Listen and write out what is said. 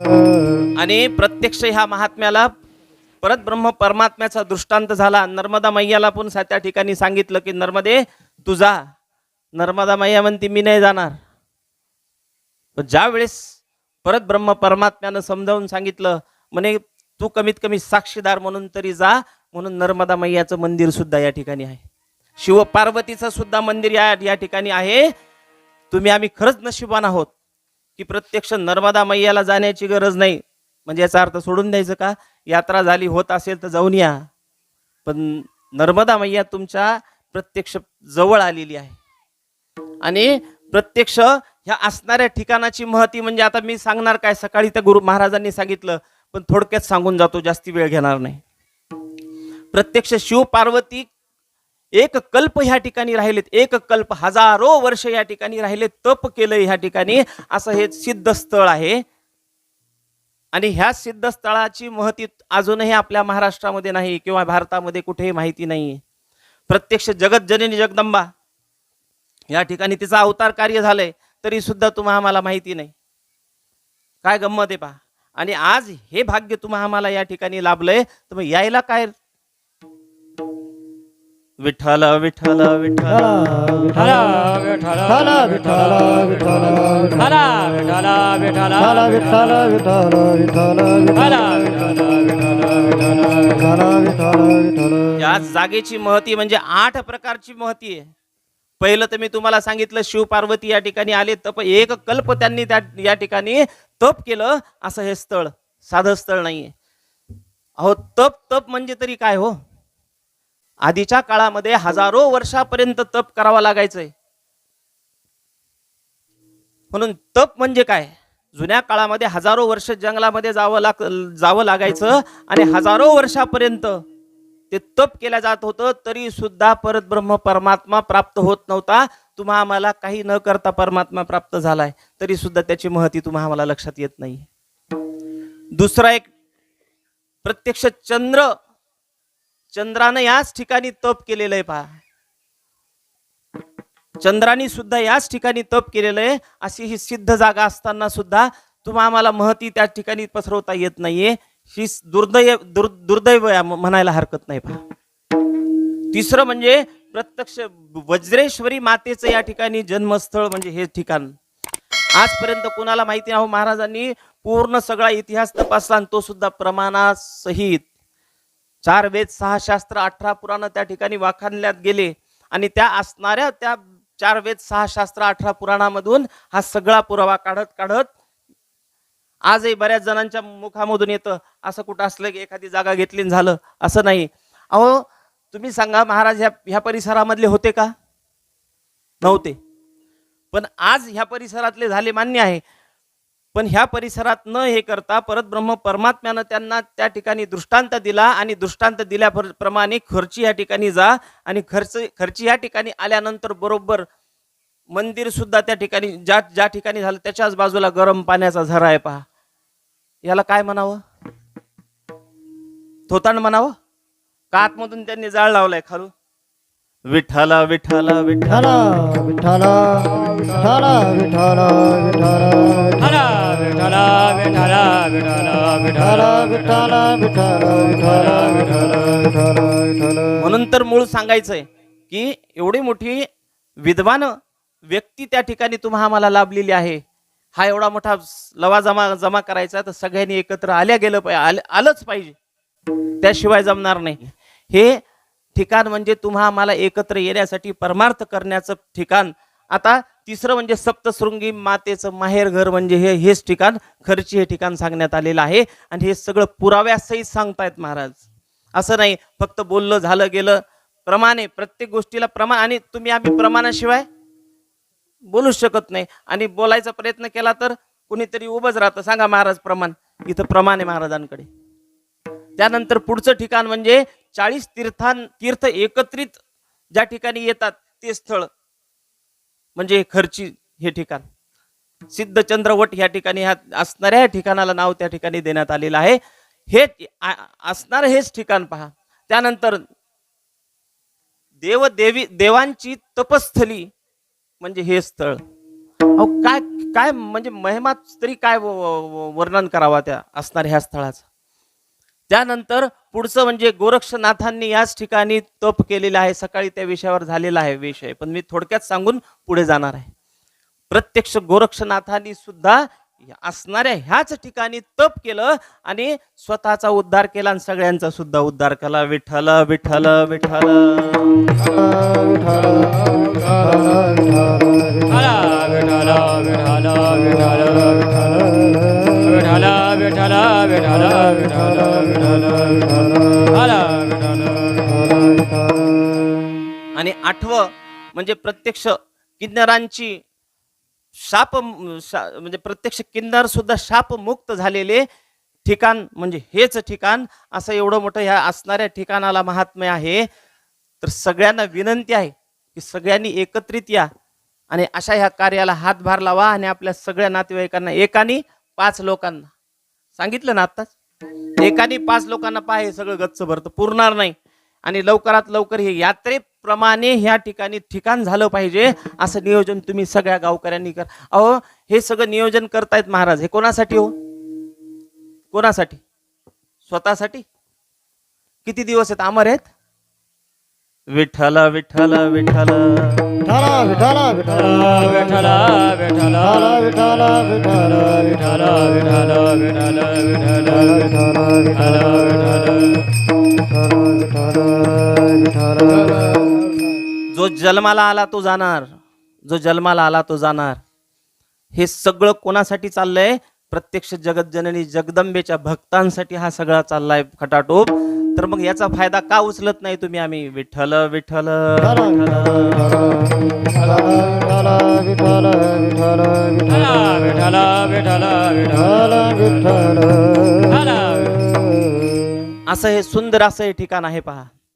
आणि प्रत्यक्ष ह्या महात्म्याला परत ब्रह्म परमात्म्याचा दृष्टांत झाला. नर्मदा मैयाला पण त्या ठिकाणी सांगितलं की नर्मदे तुझा नर्मदा मैया म्हणते मी नाही जाणार. ज्या वेळेस परत ब्रह्म परमात्म्यानं समजावून सांगितलं म्हणे तू कमीत कमी साक्षीदार म्हणून तरी जा. म्हणून नर्मदा मैयाचं मंदिर सुद्धा या ठिकाणी आहे. शिव पार्वतीचं सुद्धा मंदिर या या ठिकाणी आहे. तुम्ही आम्ही खरंच नशिबान आहोत. की प्रत्यक्ष नर्मदा मैयाला जाण्याची गरज नाही. म्हणजे याचा अर्थ सोडून द्यायचं का? यात्रा झाली होत असेल तर जाऊन या. पण नर्मदा मैया तुमच्या प्रत्यक्ष जवळ आलेली आहे. आणि प्रत्यक्ष ह्या असणाऱ्या ठिकाणाची महती म्हणजे आता मी सांगणार काय? सकाळी त्या गुरु महाराजांनी सांगितलं पण थोडक्यात सांगून जातो जास्ती वेळ घेणार नाही. प्रत्यक्ष शिव पार्वती एक कल्प ह्या ठिकाणी राहिलेत एक कल्प हजारो वर्ष या ठिकाणी राहिले तप केलंय ह्या ठिकाणी. असं हे सिद्ध स्थळ आहे. आणि ह्या सिद्ध स्थळाची महती अजूनही आपल्या महाराष्ट्रामध्ये नाही किंवा भारतामध्ये कुठेही माहिती नाही प्रत्यक्ष जगत जननी जगदंबा. या ठिकाणी तिचा अवतार कार्य झालंय तरी सुद्धा तुम्हा आम्हाला माहिती नाही. काय गंमत आहे पहा. आणि आज हे भाग्य तुम्हा आम्हाला या ठिकाणी लाभलंय. तर मग यायला काय विठ्ठल विठ्ठल विठ्ठल या जागेची महती म्हणजे आठ प्रकारची महती आहे पहिलं तर मी तुम्हाला सांगितलं शिव पार्वती या ठिकाणी आले तप एक कल्प त्यांनी त्या या ठिकाणी तप केलं असं हे स्थळ साधं स्थळ नाहीये अहो तप तप म्हणजे तरी काय हो आधीच्या काळामध्ये हजारो वर्षापर्यंत तप करावं लागायचंय. म्हणून तप म्हणजे काय? जुन्या काळामध्ये हजारो वर्ष जंगलामध्ये जावं लाग जावं लागायचं आणि हजारो वर्षापर्यंत ते तप केल्या जात होतं तरी सुद्धा परत ब्रह्म परमात्मा प्राप्त होत नव्हता. तुम्हा आम्हाला काही न करता परमात्मा प्राप्त झालाय. तरी सुद्धा त्याची महती तुम्हा आम्हाला लक्षात येत नाही दुसरा एक प्रत्यक्ष चंद्र चंद्रानं याच ठिकाणी तप केलेलं आहे पहा. चंद्राने सुद्धा याच ठिकाणी तप केलेलं आहे. अशी ही सिद्ध जागा असताना सुद्धा तुम्हा आम्हाला महती त्या ठिकाणी पसरवता येत नाहीये. ही दुर्दैव दुर् दुर्दैव म्हणायला हरकत नाही पहा. तिसरं म्हणजे प्रत्यक्ष वज्रेश्वरी मातेचं या ठिकाणी जन्मस्थळ म्हणजे हे ठिकाण. आजपर्यंत कोणाला माहिती नाही. महाराजांनी पूर्ण सगळा इतिहास तपासला आणि तो सुद्धा प्रमाणासहित. चार वेद सहा शास्त्र अठरा पुराण त्या ठिकाणी वाखाणल्यात गेले. आणि त्या असणाऱ्या त्या चार वेद सहा शास्त्र अठरा पुराणामधून हा सगळा पुरावा काढत काढत आजही बऱ्याच जणांच्या मुखामधून येतं. असं कुठं असलं की एखादी जागा घेतली झालं. असं नाही. अहो तुम्ही सांगा महाराज ह्या ह्या परिसरामधले होते का? नव्हते. पण आज ह्या परिसरातले झाले मान्य आहे. पण ह्या परिसरात न हे करता परत ब्रह्म परमात्म्यानं त्यांना त्या ठिकाणी दृष्टांत दिला आणि दृष्टांत दिल्याप्रमाणे खर्ची या ठिकाणी जा आणि खर्च खर्ची या ठिकाणी आल्यानंतर बरोबर मंदिर सुद्धा त्या ठिकाणी ज्या ज्या ठिकाणी झालं त्याच्याच बाजूला गरम पाण्याचा झरा आहे पहा. याला काय म्हणावं? थोतांड म्हणावं? का आतमधून त्यांनी जाळ लावलाय खालून? विठ्ठल. विठ्ठल विठ्ठल विठ्ठल विठ्ठल विठ्ठल. विठ्ठल. म्हणून तर मूळ सांगायचंय की एवढी मोठी विद्वान व्यक्ती त्या ठिकाणी तुम्हा आम्हाला लाभलेली आहे हा एवढा मोठा लवा जमा जमा करायचा तर सगळ्यांनी एकत्र आल्या गेलं पाहिजे आलंच पाहिजे त्याशिवाय जमणार नाही हे ठिकाण म्हणजे तुम्हा आम्हाला एकत्र येण्यासाठी परमार्थ करण्याचं ठिकाण आता तिसरं म्हणजे सप्तशृंगी मातेचं माहेर घर म्हणजे हे हेच ठिकाण. खर्ची हे ठिकाण सांगण्यात आलेलं आहे. आणि हे सगळं पुराव्यासहित सांगतायत महाराज. असं नाही फक्त बोललं झालं गेलं. प्रमाणे प्रत्येक गोष्टीला प्रमाण आणि तुम्ही आम्ही प्रमाणाशिवाय बोलूच शकत नाही. आणि बोलायचा प्रयत्न केला तर कुणीतरी उभंच राहतं. सांगा महाराज प्रमाण. इथं प्रमाण आहे महाराजांकडे. त्यानंतर पुढचं ठिकाण म्हणजे चाळीस तीर्थां तीर्थ एकत्रित ज्या ठिकाणी येतात ते स्थळ. म्हणजे खर्ची हे ठिकाण. सिद्ध चंद्रवट ह्या ठिकाणी ह्या असणाऱ्या ह्या ठिकाणाला नाव त्या ठिकाणी देण्यात आलेलं आहे. हे असणार हेच ठिकाण पहा. त्यानंतर देव देवी देवांची तपस्थली म्हणजे हे स्थळ. अहो काय काय म्हणजे महिमा तरी काय वर्णन करावा त्या असणाऱ्या ह्या स्थळाचं? त्यानंतर पुढचं म्हणजे गोरक्षनाथांनी याच ठिकाणी तप केलेलं आहे. सकाळी त्या विषयावर झालेला आहे विषय. पण मी थोडक्यात सांगून पुढे जाणार आहे. प्रत्यक्ष गोरक्षनाथांनी सुद्धा असणाऱ्या ह्याच ठिकाणी तप केलं आणि स्वतःचा उद्धार केला आणि सगळ्यांचा सुद्धा उद्धार केला. विठ्ठल विठ्ठल विठ्ठल. विठ्ठल आणि आठव म्हणजे प्रत्यक्ष किन्नरांची साप म्हणजे प्रत्यक्ष किन्नर सुद्धा साप मुक्त झालेले ठिकाण म्हणजे हेच ठिकाण असं एवढं मोठं ह्या असणाऱ्या ठिकाणाला महात्म्य आहे. तर सगळ्यांना विनंती आहे की सगळ्यांनी एकत्रित या आणि अशा ह्या कार्याला हातभार लावा आणि आपल्या सगळ्या नातेवाईकांना एकानी पाच लोकांना सांगितलं ना आत्ताच. एखादी पाच लोकांना पहा हे सगळं गच्च भरतं पुरणार नाही. आणि लवकरात लवकर हे यात्रेप्रमाणे ह्या ठिकाणी ठिकाण झालं पाहिजे. असं नियोजन तुम्ही सगळ्या गावकऱ्यांनी कर. अहो हे सगळं नियोजन करतायत महाराज. हे कोणासाठी हो? कोणासाठी? स्वतःसाठी? किती दिवस आहेत? अमर आहेत? विठ्ठल विठ्ठल विठ्ठल. विठाला विठाला विठाला विठ्ठला विठ्ठला. विठाला विठाला विठ्ठला. विठ्ठला विठ्ठला विठ्ठला विठाला विठाला विठाला विठाला विठाला जो जन्माला आला तो जाणार. जो जन्माला आला तो जाणार. हे सगळं कोणासाठी चाललंय? प्रत्यक्ष जगतजननी जगदंबेच्या भक्तांसाठी हा सगळा चाललाय खटाटोप. तर मग याचा फायदा का उचलत नाही तुम्ही? आम्ही विठ्ठल विठ्ठल असं हे सुंदर असं हे ठिकाण आहे पहा.